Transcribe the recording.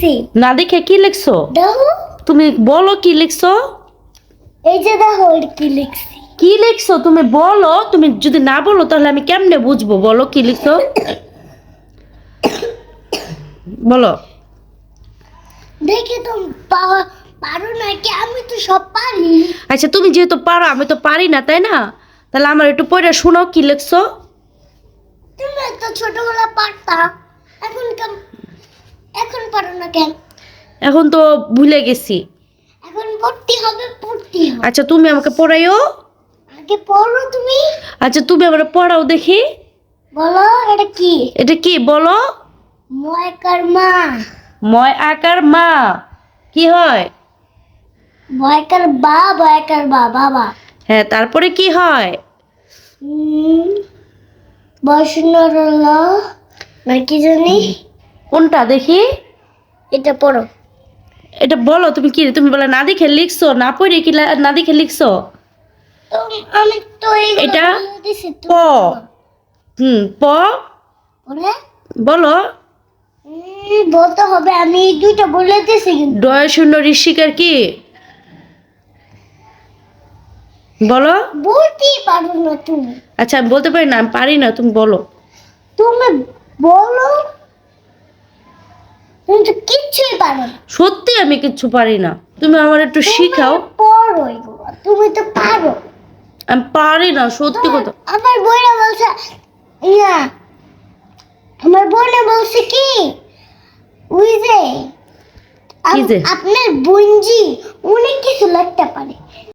লিখছি। না দেখে কি লিখছো? দেখো। তুমি বলো কি লিখছো? এই যে দেখো কি লিখছি। কি লিখছো? তুমি বলো তুমি যদি না বলো তাহলে আমি কেমনে বুঝব? বলো কি লিখছো? বলো। দেখে তো পারো না কি? আমি তো সব পারি। আচ্ছা তুমি যেহেতু পারো আমি তো পারি না তাই না? তাহলে আমার একটু পড়ে শোনাও কি লিখছো? তুমি তো ছোটবেলা পারতা। এখন কেম এখন পারো না কেন? এখন তো ভুলে গেছি। এখন পড়তে হবে পড়তে হবে। আচ্ছা তুমি আমাকে পড়াইও। আগে পড়ো তুমি। আচ্ছা তুমি আমার পড়াও দেখি। বলো এটা কি? এটা কি বলো। ময়কার মা। ময় আকার মা। কি হয়? ময়কার বা ময়কার বা বাবা। হ্যাঁ তারপরে কি হয়? বৈষ্ণব না কি জানি? কোনটা দেখি? এটা পড়ো। এটা বলো তুমি কি তুমি বলে না দেখে লিখছো না পড়ে কি না দেখে লিখছো? আমি তো এটা প। হুম প। বলো। বলতে হবে আমি দুইটা বলে দিছি কিন্তু। ডয় শূন্য ঋষিকার কি? বলো। বলতেই পারো না তুমি। আচ্ছা আমি বলতে পারি না আমি পারি না তুমি বলো। তুমি বলো তুমি তো কিচ্ছুই পারো না। সত্যি আমি কিচ্ছু পারি না। তুমি আমার একটু শিখাও। তুমি পড়ো এগুলো তুমি তো পারো। আমি পারি না সত্যি কথা। আমার বইরা বলছে না। আমার বোনে বলছে কি? ওই যে আপ- যে? আপনার বোনজি অনেক কিছু লিখতে পারে।